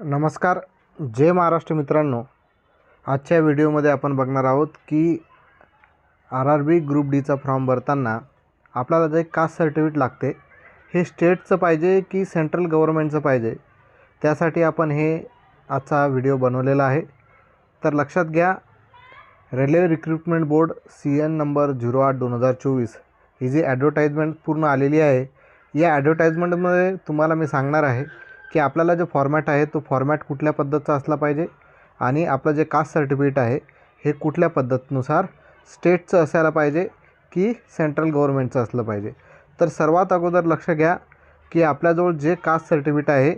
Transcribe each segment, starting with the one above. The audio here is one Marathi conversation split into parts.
नमस्कार. जय महाराष्ट्र मित्रांनो. आजच्या व्हिडिओमध्ये आपण बघणार आहोत की आर आर बी ग्रुप डीचा फॉर्म भरताना आपल्याला जे कास्ट सर्टिफिकेट लागते हे स्टेटचं पाहिजे की सेंट्रल गव्हर्मेंटचं पाहिजे? त्यासाठी आपण हे आजचा व्हिडिओ बनवलेला आहे. तर लक्षात घ्या railway recruitment board C N number zero आठ दोन हजार चोवीस ही जी ॲडव्हर्टाईजमेंट पूर्ण आलेली आहे या ॲडव्हर्टाईजमेंटमध्ये तुम्हाला मी सांगणार आहे की आपल्याला जो फॉर्मॅट आहे तो फॉर्मॅट कुठल्या पद्धतीचा असला पाहिजे आणि आपलं जे कास्ट सर्टिफिकेट आहे हे कुठल्या पद्धतीनुसार स्टेटचं असायला पाहिजे की सेंट्रल गव्हर्मेंटचं असलं पाहिजे. तर सर्वात अगोदर लक्ष घ्या की आपल्याजवळ जे कास्ट सर्टिफिकेट आहे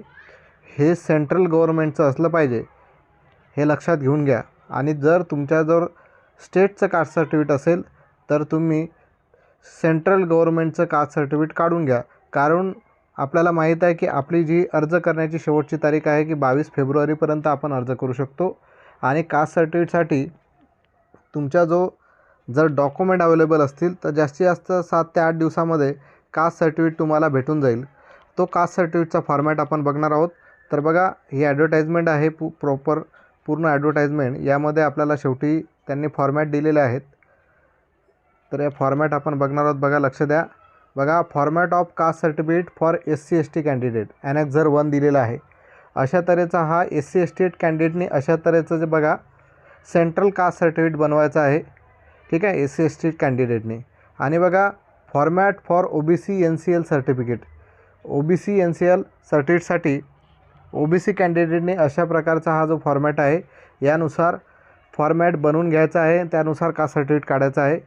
हे सेंट्रल गव्हर्मेंटचं असलं पाहिजे हे लक्षात घेऊन घ्या. आणि जर तुमच्याजवळ स्टेटचं कास्ट सर्टिफिकेट असेल तर तुम्ही सेंट्रल गव्हर्मेंटचं कास्ट सर्टिफिकेट काढून घ्या. कारण आपल्याला माहीत आहे की आपली जी अर्ज करण्याची शेवटची तारीख आहे की बावीस फेब्रुवारीपर्यंत आपण अर्ज करू शकतो. आणि कास्ट सर्टिफिकेटसाठी तुमचा जो जर डॉक्युमेंट अवेलेबल असतील तर जास्तीत जास्त सात ते आठ दिवसामध्ये कास्ट सर्टिफिकेट तुम्हाला भेटून जाईल. तो कास्ट सर्टिफिकेटचा फॉर्मॅट आपण बघणार आहोत. तर बघा ही ॲडव्हर्टाईजमेंट आहे पू प्रॉपर पूर्ण ॲडव्हर्टाईजमेंट यामध्ये आपल्याला शेवटी त्यांनी फॉर्मॅट दिलेले आहेत. तर या फॉर्मॅट आपण बघणार आहोत. बघा लक्ष द्या. बघा format of caste certificate for S C S T candidate annexure one दिलेला आहे अशा तऱ्हेचा हा एस सी एस टी कॅन्डिडेटने अशा तऱ्हेचं जे बघा सेंट्रल कास्ट सर्टिफिकेट बनवायचं आहे ठीक आहे एस सी एस टी कॅन्डिडेटने आणि बघा format for O B C N C L certificate O B C N C L सर्टिफिकेटसाठी O B C कॅन्डिडेटने अशा प्रकारचा हा जो फॉर्मॅट आहे यानुसार फॉर्मॅट बनवून घ्यायचा आहे त्यानुसार कास्ट सर्टिफिकेट काढायचं आहे.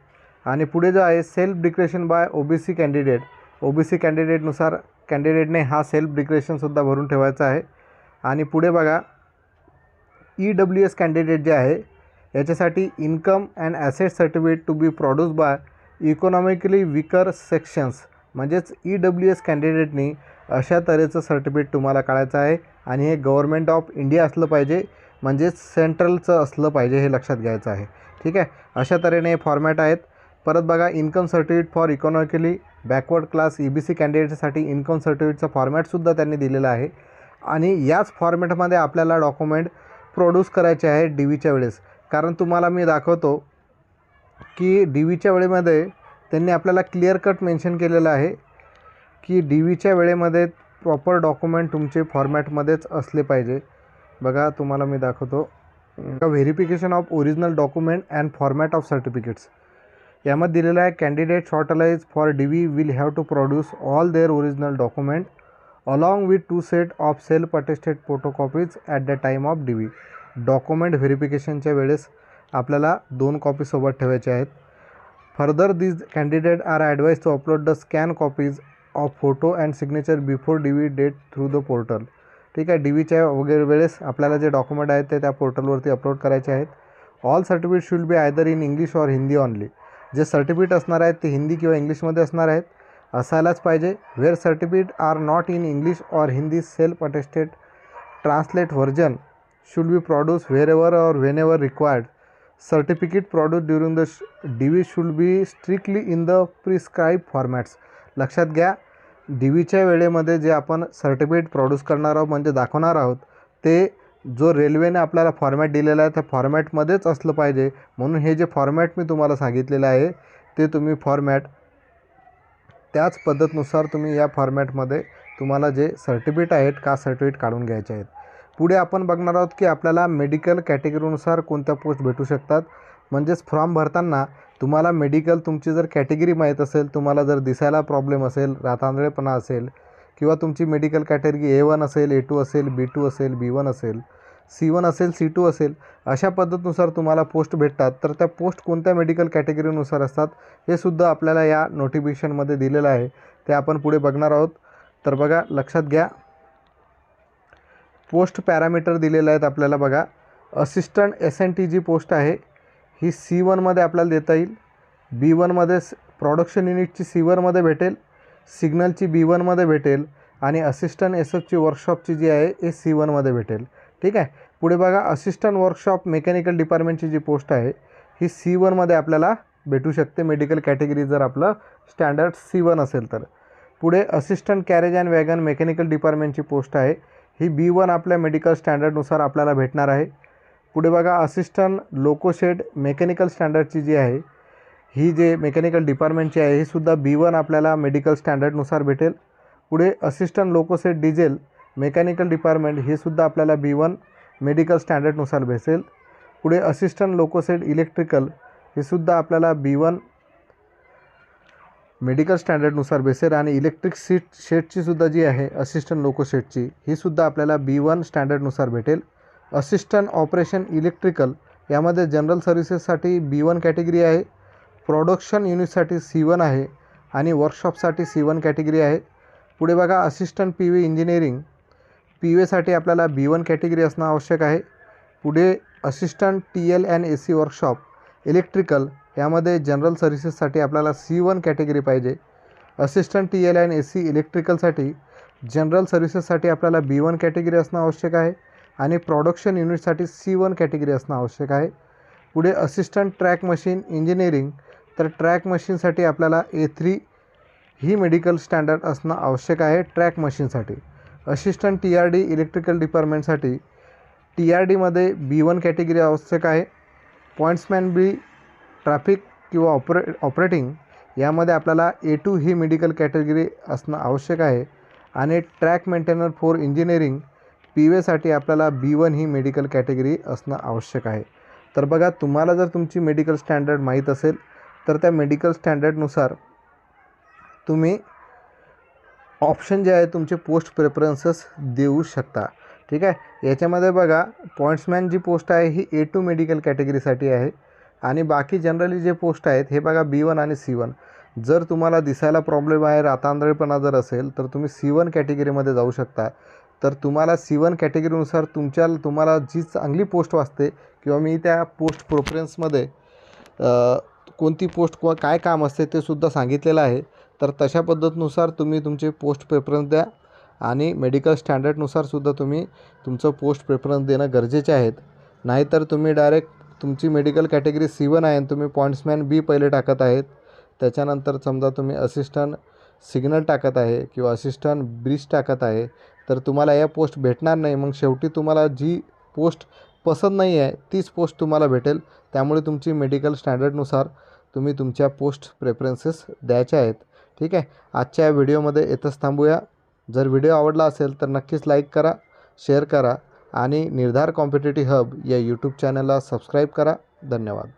आणि पुढे जो आहे self declaration by O B C candidate O B C कॅन्डिडेटनुसार कॅन्डिडेटने हा सेल्फ डिक्रेशनसुद्धा भरून ठेवायचा आहे. आणि पुढे बघा ई डब्ल्यू एस कॅन्डिडेट जे आहे याच्यासाठी income and asset certificate to be produce by economically weaker sections म्हणजेच ई डब्ल्यू एस कॅन्डिडेटनी अशा तऱ्हेचं सर्टिफिकेट तुम्हाला काढायचं आहे. आणि हे गव्हर्मेंट ऑफ इंडिया असलं पाहिजे म्हणजेच सेंट्रलचं असलं पाहिजे हे लक्षात घ्यायचं आहे. ठीक आहे? अशा तऱ्हेने हे फॉर्मॅट आहेत. परत बघा income certificate for economically backward class E B C कॅन्डिडेटसाठी income सर्टिफिकेटचा फॉर्मॅटसुद्धा त्यांनी दिलेला आहे. आणि याच फॉर्मॅटमध्ये आपल्याला डॉक्युमेंट प्रोड्यूस करायचे आहे डी व्हीच्या वेळेस. कारण तुम्हाला मी दाखवतो की डी व्हीच्या वेळेमध्ये त्यांनी आपल्याला क्लिअर कट मेन्शन केलेलं आहे की डी व्हीच्या वेळेमध्ये प्रॉपर डॉक्युमेंट तुमचे फॉर्मॅटमध्येच असले पाहिजे. बघा तुम्हाला मी दाखवतो. Verification of original document and format of certificates यामध्ये दिलेलं आहे candidate shortlisted for D V will have to produce all their original document along with two set of self attested photocopies at the time of D V document व्हेरिफिकेशनच्या वेळेस आपल्याला दोन कॉपी सोबत ठेवायचे आहेत. Further this candidate are advise to upload the scan copies of photo and signature before D V date through the portal ठीक आहे डी व्हीच्या वगैरे वेळेस आपल्याला जे डॉक्युमेंट आहेत ते त्या पोर्टलवरती अपलोड करायचे आहेत. All certificate should be either in English or Hindi only जे सर्टिफिकेट असणार आहेत ते हिंदी किंवा इंग्लिशमध्ये असणार आहेत असायलाच पाहिजे. Where certificate are not in English or Hindi self attested translate version should be produce wherever or whenever required certificate produce during the D V should be strictly in the prescribe formats लक्षात घ्या डी व्हीच्या वेळेमध्ये जे आपण सर्टिफिकेट प्रोड्यूस करणार आहोत म्हणजे दाखवणार आहोत ते जो रेल्वेने आपल्याला फॉर्मॅट दिलेला आहे त्या फॉर्मॅटमध्येच असलं पाहिजे. म्हणून हे जे फॉर्मॅट मी तुम्हाला सांगितलेलं आहे ते तुम्ही फॉर्मॅट त्याच पद्धतीनुसार तुम्ही या फॉर्मॅटमध्ये तुम्हाला जे सर्टिफिकेट आहेत का सर्टिफिकेट काढून घ्यायचे आहेत. पुढे आपण बघणार आहोत की आपल्याला मेडिकल कॅटेगरीनुसार कोणत्या पोस्ट भेटू शकतात. म्हणजेच फॉर्म भरताना तुम्हाला मेडिकल तुमची जर कॅटेगरी माहीत असेल तुम्हाला जर दिसायला प्रॉब्लेम असेल रातांदळेपणा असेल किंवा तुमची मेडिकल कॅटेगरी ए वन असेल ए टू असेल बी टू असेल बी वन असेल सी वन असेल सी टू असेल अशा पद्धतीनुसार तुम्हाला पोस्ट भेटतात. तर त्या पोस्ट कोणत्या मेडिकल कॅटेगरीनुसार असतात हे सुद्धा आपल्याला या नोटिफिकेशनमध्ये दिलेलं आहे. ते आपण पुढे बघणार आहोत. तर बघा लक्षात घ्या. पोस्ट पॅरामीटर दिलेले आहेत आपल्याला बघा. Assistant S N T G post आहे. ही सी वनमध्ये आपल्याला देता येईल. बी वनमध्ये प्रॉडक्शन युनिटची सी वनमध्ये भेटेल. सिग्नलची बी वनमध्ये भेटेल. आणि असिस्टंट एस एफची वर्कशॉपची जी आहे हे सी वनमध्ये भेटेल. ठीक आहे? पुढे बघा असिस्टंट वर्कशॉप मेकॅनिकल डिपार्टमेंटची जी पोस्ट आहे ही सी वनमध्ये आपल्याला भेटू शकते. मेडिकल कॅटेगरी जर आपलं स्टँडर्ड सी वन असेल तर. पुढे assistant carriage and wagon mechanical डिपार्टमेंटची post आहे. ही बी वन आपल्या मेडिकल स्टँडर्डनुसार आपल्याला भेटणार आहे. पुढे बघा असिस्टंट लोकोशेड मेकॅनिकल स्टँडर्डची जी आहे ही जे मेकॅनिकल डिपार्टमेंटची आहे ही सुद्धा बी वन आपल्याला मेडिकल स्टँडर्डनुसार भेटेल. पुढे assistant loco shed diesel mechanical department हे सुद्धा आपल्याला बी वन मेडिकल स्टँडर्डनुसार भेटेल पुढे असिस्टंट लोकोसेट इलेक्ट्रिकल हे सुद्धा आपल्याला बी वन मेडिकल स्टँडर्डनुसार भेसेल आणि इलेक्ट्रिक सीट शेटची सुद्धा जी आहे असिस्टंट लोकोसेटची ही सुद्धा आपल्याला बी वन स्टँडर्डनुसार भेटेल. असिस्टंट ऑपरेशन इलेक्ट्रिकल यामध्ये जनरल सर्व्हिसेससाठी बी वन कॅटेगरी आहे प्रोडक्शन युनिटसाठी सी वन आहे आणि वर्कशॉपसाठी सी वन कॅटेगरी आहे. पुढे बघा assistant P V engineering P यूसाठी आपल्याला बी वन कॅटेगरी असणं आवश्यक आहे. पुढे assistant T L and A C workshop electrical यामध्ये जनरल सर्व्हिसेससाठी आपल्याला सी वन कॅटेगरी पाहिजे. Assistant T L and A C इलेक्ट्रिकलसाठी general सर्व्हिसेससाठी आपल्याला बी वन कॅटेगरी असणं आवश्यक आहे आणि प्रॉडक्शन युनिटसाठी सी वन कॅटेगरी असणं आवश्यक आहे. पुढे असिस्टंट ट्रॅक मशीन इंजिनिअरिंग तर ट्रॅक मशीनसाठी आपल्याला ए थ्री ही मेडिकल स्टँडर्ड असणं आवश्यक आहे ट्रॅक मशीनसाठी. Assistant T R D electrical डिपार्टमेंटसाठी T R डीमध्ये बी वन कॅटेगरी आवश्यक आहे. पॉईंट्समॅन बी ट्रॅफिक किंवा ऑपरे ऑपरेटिंग यामध्ये आपल्याला ए टू ही मेडिकल कॅटेगरी असणं आवश्यक आहे. आणि track maintainer for engineering P वेसाठी आपल्याला बी वन ही मेडिकल कॅटेगरी असणं आवश्यक आहे. तर बघा तुम्हाला जर तुमची मेडिकल स्टँडर्ड माहीत असेल तर त्या मेडिकल स्टँडर्डनुसार तुम्ही ऑप्शन जे आहे तुमचे पोस्ट प्रेफरन्सेस देऊ शकता. ठीक आहे? याच्यामध्ये बघा पॉईंट्समॅन जी पोस्ट आहे ही ए टू मेडिकल कॅटेगरीसाठी आहे. आणि बाकी जनरली जे पोस्ट आहेत हे बघा बी वन आणि सी वन जर तुम्हाला दिसायला प्रॉब्लेम आहे रातांधळेपणा जर असेल तर तुम्ही सी वन कॅटेगरीमध्ये जाऊ शकता. तर तुम्हाला सी वन कॅटेगरीनुसार तुमच्या तुम्हाला जी चांगली पोस्ट वाचते किंवा मी त्या पोस्ट प्रोफरन्समध्ये कोणती पोस्ट किंवा काय काम असते ते सुद्धा सांगितलेलं आहे. तर तशा पद्धतीनुसार तुम्ही तुमचे पोस्ट प्रेफरन्स द्या आणि मेडिकल स्टँडर्डनुसार सुद्धा तुम्ही तुमचं पोस्ट प्रेफरन्स देणं गरजेचे आहेत. नाहीतर तुम्ही डायरेक्ट तुमची मेडिकल कॅटेगरी सी वन आहे आणि तुम्ही पॉईंट्समॅन बी पहिले टाकत आहेत. त्याच्यानंतर समजा तुम्ही असिस्टंट सिग्नल टाकत आहे किंवा असिस्टंट ब्रिज टाकत आहे तर तुम्हाला या पोस्ट भेटणार नाही. मग शेवटी तुम्हाला जी पोस्ट पसंत नाही आहे तीच पोस्ट तुम्हाला भेटेल. त्यामुळे तुमची मेडिकल स्टँडर्डनुसार तुम्ही तुमच्या पोस्ट प्रेफरन्सेस द्यायच्या आहेत. ठीक आहे? आजच्या या व्हिडिओमध्ये येतच थांबूया. जर व्हिडिओ आवडला असेल तर नक्कीच लाईक करा शेअर करा आणि निर्धार कॉम्पिटेटिव्ह हब या यूट्यूब चॅनलला सबस्क्राईब करा. धन्यवाद.